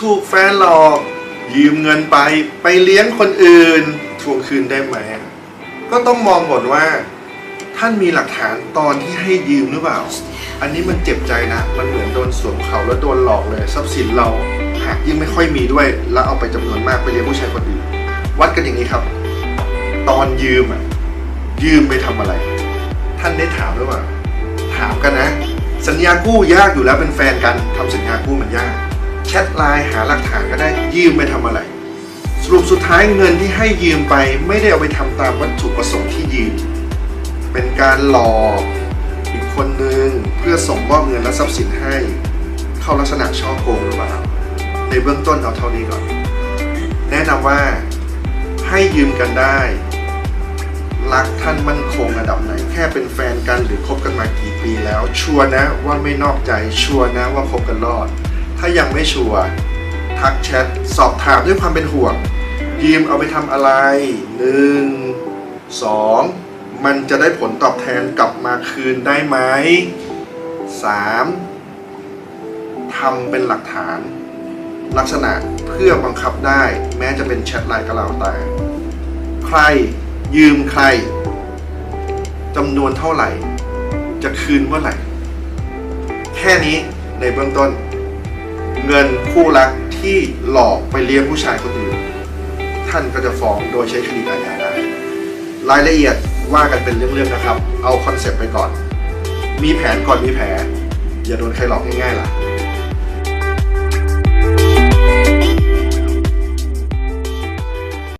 ถูกแฟนหลอก ยืมเงินไปไปเลี้ยงคนอื่นทวงคืนได้ไหมก็ต้องมองก่อนว่า ท่านมีหลักฐานตอนที่ให้ยืมหรือเปล่า อันนี้มันเจ็บใจนะ มันเหมือนโดนสวมเขาแล้วโดนหลอกเลย ทรัพย์สินเราหากยิ่งไม่ค่อยมีด้วย แล้วเอาไปจำนวนมากไปเลี้ยงผู้ชายคนอื่น วัดกันอย่างนี้ครับ ตอนยืมอะยืมไปทำอะไร ท่านได้ถามหรือเปล่าถามกันนะ สัญญากู้ยากอยู่แล้วเป็นแฟนกันทำสัญญากู้มันยาก แชทไลน์หาหลักฐานก็ได้ยืมไปทำอะไร สรุปสุดท้ายเงินที่ให้ยืมไปไม่ได้เอาไปทำตามวัตถุประสงค์ที่ยืม เป็นการหลอกอีกคนนึงเพื่อส่งมอบเงินและทรัพย์สินให้ เข้าลักษณะช่อโกงหรือเปล่าในเบื้องต้นเอาเท่านี้ก่อน แนะนำว่าให้ยืมกันได้ รักท่านมั่นคงระดับไหน แค่เป็นแฟนกันหรือคบกันมากี่ปีแล้ว ชัวร์นะว่าไม่นอกใจชัวร์นะว่าคบกันรอด ถ้ายังไม่ชัวร์ทักแชทสอบถามด้วยความเป็นห่วง ยืมเอาไปทำอะไรหนึ่งสองมันจะได้ผลตอบแทนกลับมาคืนได้ไหมสามทำเป็นหลักฐาน ลักษณะเพื่อบังคับได้ แม้จะเป็นแชทไลน์ก็แล้วแต่ ใครยืมใครจำนวนเท่าไหร่ จะคืนเมื่อไหร่ แค่นี้ในเบื้องต้น เงินคู่รักที่หลอกไปเลี้ยงผู้ชายคนอื่น ท่านก็จะฟ้องโดยใช้คดีอาญาได้รายละเอียดว่ากันเป็นเรื่องๆนะครับ เอาคอนเซปต์ไปก่อน มีแผนก่อนมีแผลอย่าโดนใครหลอกง่ายๆล่ะ